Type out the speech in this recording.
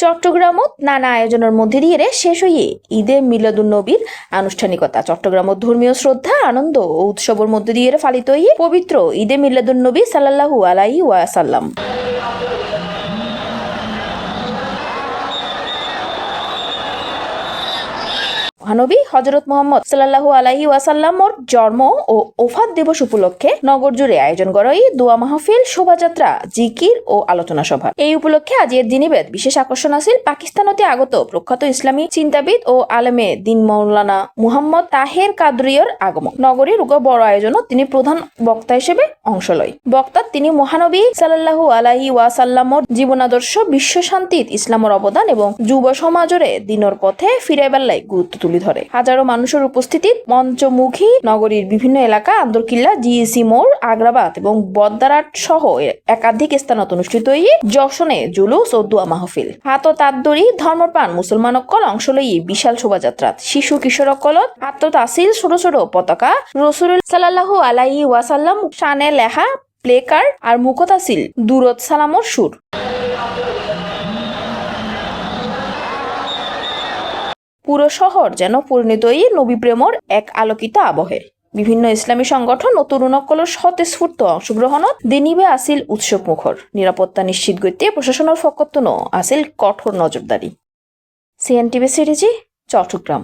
চট্টগ্রামত নানা আয়োজনের মধ্যে দিয়ে শেষ হয়ে ঈদে মিলাদুল নবীর আনুষ্ঠানিকতা। চট্টগ্রামত ধর্মীয় শ্রদ্ধা, আনন্দ ও উৎসবের মধ্যে দিয়ে পালিত হয়ে পবিত্র ঈদে মিলাদুল নবী সাল্লাল্লাহু আলাইহি ওয়াসাল্লাম। মহানবী হজরত মোহাম্মদ সাল্লাহু আলাহি ওয়াসাল্লামর জন্ম ও ওফাত দিবস উপলক্ষে নগর জুড়ে আয়োজন করা এই দোয়া মাহফিল, শোভাযাত্রা, জিকির ও আলোচনা সভা। এই উপলক্ষে আজিয়ের দিনিবেদ বিশেষ আকর্ষণ আছিল পাকিস্তানতে আগত প্রখ্যাত ইসলামী চিন্তাবিদ ও আলেমে দিন মৌলানা মুহাম্মদ তাহের কাদরিয়র আগমন নগরীর উগ বড় আয়োজনত তিনি প্রধান বক্তা হিসেবে অংশ লয়। বক্তাত তিনি মহানবী সাল্লাহু আলাহি ওয়াসাল্লামর জীবনাদর্শ বিশ্ব শান্তিত ইসলামর অবদান এবং যুব সমাজরে দিনর পথে ফিরে বেলায় গুরুত্ব তুলে ধরে। হাজারো মানুষের উপস্থিতি মঞ্চমুখী নগরীর বিভিন্ন এলাকা, আন্দরকিল্লা জিএসি মোড়, আগ্রাবাদ এবং বদ্দারাট সহ একাধিক স্থানত অনুষ্ঠিত হয়ে যশনে জুলুস ও দোয়া মাহফিল। হাত ও তাদ্দরি ধর্মপ্রাণ, মুসলমান অকল অংশ লই বিশাল শোভাযাত্রাত শিশু কিশোর অকলত আত্মতাসিল ছোট ছোট পতাকা রসুল সাল্লাল্লাহু আলাইহি ওয়াসাল্লাম, শানে লেখা প্লে কার্ড আর মুখত আছিল দূরত সালামর সুর। পুরো শহর যেন পরিণতই নবীপ্রেমর এক আলোকিত আবহে। বিভিন্ন ইসলামী সংগঠন ও তরুণকলর স্বতঃস্ফূর্ত অংশগ্রহণত দিনিবে আসিল উৎসব মুখর নিরাপত্তা নিশ্চিত করতে প্রশাসনের ফকত্তন আসিল কঠোর নজরদারি। সিএনটিভি সিরিজি চট্টগ্রাম।